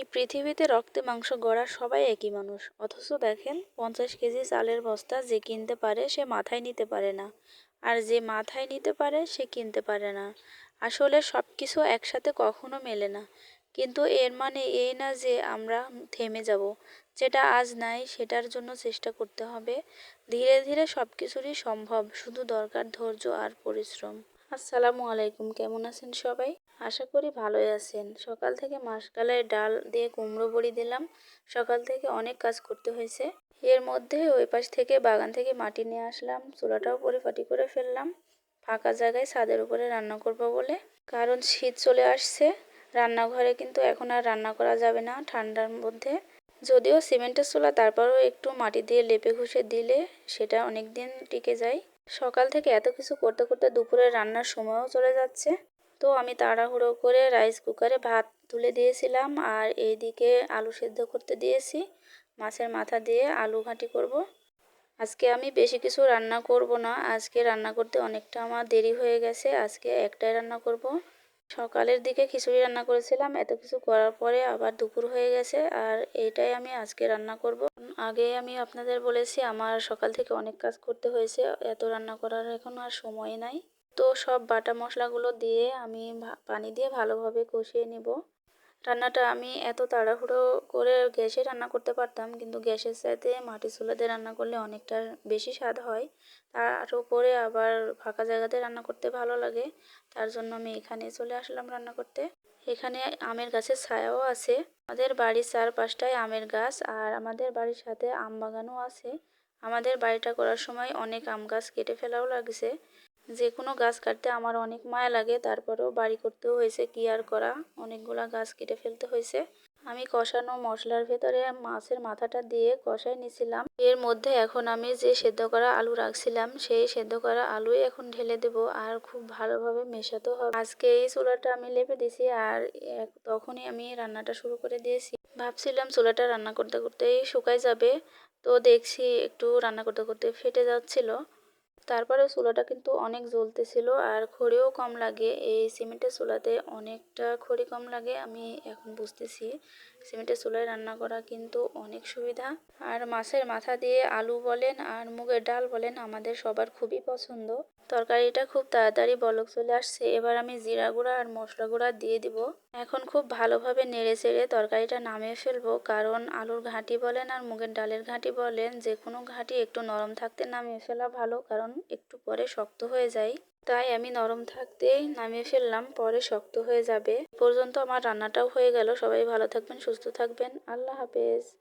এই পৃথিবীতে রক্তে মাংস গড়া সবাই একই মানুষ। অথচ দেখেন, পঞ্চাশ কেজি চালের বস্তা যে কিনতে পারে সে মাথায় নিতে পারে না। আর যে মাথায় নিতে পারে, সে কিনতে পারে না। আসলে সব কিছু একসাথে কখনো মেলে না। কিন্তু এর মানে এই না যে আমরা থেমে যাব। যেটা আজ নাই, সেটার জন্য চেষ্টা করতে হবে। ধীরে ধীরে সব কিছুরই সম্ভব, শুধু দরকার ধৈর্য আর পরিশ্রম। আসসালামু আলাইকুম, কেমন আছেন সবাই? আশা করি ভালোই আছেন। সকাল থেকে মাসকালের ডাল দিয়ে কুমড়ো বড়ি দিলাম। সকাল থেকে অনেক কাজ করতে হয়েছে। এর মধ্যে ওই পাশ থেকে বাগান থেকে মাটি নিয়ে আসলাম। চুলাটাও পরিপাটি করে ফেললাম। ফাঁকা জায়গায় ছাদের উপরে রান্না করব বলে। কারণ শীত চলে আসছে। রান্নাঘরে কিন্তু এখন আর রান্না করা যাবে না ঠান্ডার মধ্যে। যদিও সিমেন্টের চুলা তারপরেও একটু মাটি দিয়ে লেপে ঘষে দিলে সেটা অনেক দিন টিকে যায়। সকাল থেকে এত কিছু করতে করতে দুপুরে রান্নার সময়ও চলে যাচ্ছে। তো আমি তাড়াহুড়ো করে রাইস কুকারে ভাত তুলে দিয়েছিলাম আর এইদিকে আলু সেদ্ধ করতে দিয়েছি মাছের মাথা দিয়ে আলু ঘাঁটি করব। আজকে আমি বেশি কিছু রান্না করব না আজকে রান্না করতে অনেকটা আমার দেরি হয়ে গেছে আজকে একটাই রান্না করব। সকালের দিকে খিচুড়ি রান্না করেছিলাম এত কিছু করার পরে আবার দুপুর হয়ে গেছে আর এইটাই আমি আজকে রান্না করব। আগে আমি আপনাদের বলেছি, আমার সকাল থেকে অনেক কাজ করতে হয়েছে এত রান্না করার এখন আর সময় নাই তো সব বাটা মশলাগুলো দিয়ে আমি পানি দিয়ে ভালোভাবে কষিয়ে নিব। রান্নাটা আমি এত তাড়াহুড়ো করে গ্যাসে রান্না করতে পারতাম, কিন্তু গ্যাসের সাথে মাটি চুলাতে রান্না করলে অনেকটা বেশি স্বাদ হয়। তার উপরে আবার ফাঁকা জায়গাতে রান্না করতে ভালো লাগে, তার জন্য আমি এখানে চলে আসলাম রান্না করতে। এখানে আমের গাছের ছায়াও আছে। আমাদের বাড়ির চারপাশটায় আমের গাছ, আর আমাদের বাড়ির সাথে আম বাগানও আছে। আমাদের বাড়িটা করার সময় অনেক আম গাছ কেটে ফেলাও লাগছে। যে কোনো গাছ কাটতে আমার অনেক মায়া লাগে, তারপরেও বাড়ি করতেও হয়েছে। কি আর করা? অনেকগুলা গাছ কেটে ফেলতে হয়েছে। আমি কষানো মশলার ভেতরে মাছের মাথাটা দিয়ে কষাই নিছিলাম এর মধ্যে এখন আমি যে সেদ্ধ করা আলু রাখছিলাম, সেই সেদ্ধ করা আলুই এখন ঢেলে দেব আর খুব ভালোভাবে মেশাতে হবে। আজকে এই চুলাটা আমি লেপে দিছি আর তখনই আমি রান্নাটা শুরু করে দিয়েছি। ভাবছিলাম চুলাটা রান্না করতে করতেই শুকাই যাবে, তো দেখছি একটু রান্না করতে করতে ফেটে যাচ্ছিল। তারপরে চুলাটা কিন্তু অনেক জ্বলতেছিল আর খড়িও কম লাগে। এই সিমেন্টের চুলাতে অনেকটা খড়ি কম লাগে, আমি এখন বুঝতেছি। সিমেন্টের চুলায় রান্না করা কিন্তু অনেক সুবিধা। আর মাছের মাথা দিয়ে আলু বলেন আর মুগের ডাল বলেন, আমাদের সবার খুবই পছন্দ। তরকারিটা খুব তাড়াতাড়ি বলক চলে আসছে। এবার আমি জিরা গুঁড়া আর মশলা গুঁড়া দিয়ে দিব। এখন খুব ভালোভাবে নেড়ে চেড়ে তরকারিটা নামিয়ে ফেলব। কারণ আলুর ঘাঁটি বলেন আর মুগের ডালের ঘাঁটি বলেন যে কোনো ঘাঁটি একটু নরম থাকতে নামিয়ে ফেলা ভালো, কারণ একটু পরে শক্ত হয়ে যায়। তাই আমি নরম থাকতেই নামিয়ে ফেললাম, পরে শক্ত হয়ে যাবে। পর্যন্ত আমার রান্নাটাও হয়ে গেল। সবাই ভালো থাকবেন, সুস্থ থাকবেন। আল্লাহ হাফেজ।